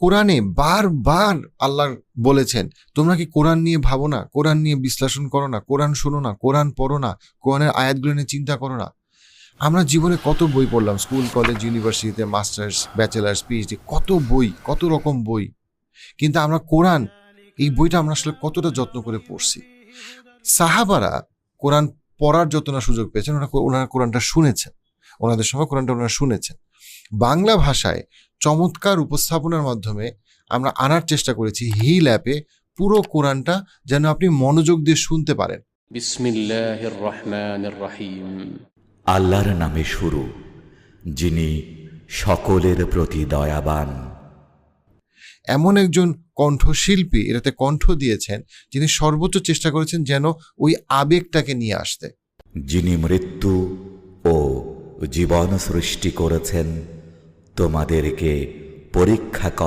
কোরআনে বারবার আল্লাহ বলেছেন, তোমরা কি কোরআন নিয়ে ভাবো না? কোরআন নিয়ে বিশ্লেষণ করো না? কোরআন শোনো না? কোরআন পড়ো না? কোরআনের আয়াতগুলো নিয়ে চিন্তা করো না? আমরা জীবনে কত বই পড়লাম, স্কুল, কলেজ, ইউনিভার্সিটিতে মাস্টার্স, ব্যাচেলার্স, পিএইচডি, কত বই, কত রকম বই। কিন্তু আমরা কোরআন, এই বইটা আমরা আসলে কতটা যত্ন করে পড়ছি। সাহাবারা কোরআন পড়ার যত না সুযোগ পেয়েছেন ওনারা ওনারা কোরআনটা শুনেছেন। ওনাদের সঙ্গে কোরআনটা ওনারা শুনেছেন। বাংলা ভাষায় চমৎকার উপস্থাপনার মাধ্যমে আমরা আনার চেষ্টা করেছি হিল অ্যাপে পুরো কোরআনটা যেন আপনি মনোযোগ দিয়ে শুনতে পারেন। রহিম। আল্লাহর নামে শুরু যিনি সকলের প্রতি দয়াবান। এমন একজন কণ্ঠশিল্পী এটাতে কণ্ঠ দিয়েছেন যিনি সর্বোচ্চ চেষ্টা করেছেন যেন ওই আবেগটাকে নিয়ে আসতে। যিনি মৃত্যু জীবন সৃষ্টি করেছেন তোমাদেরকে পরীক্ষা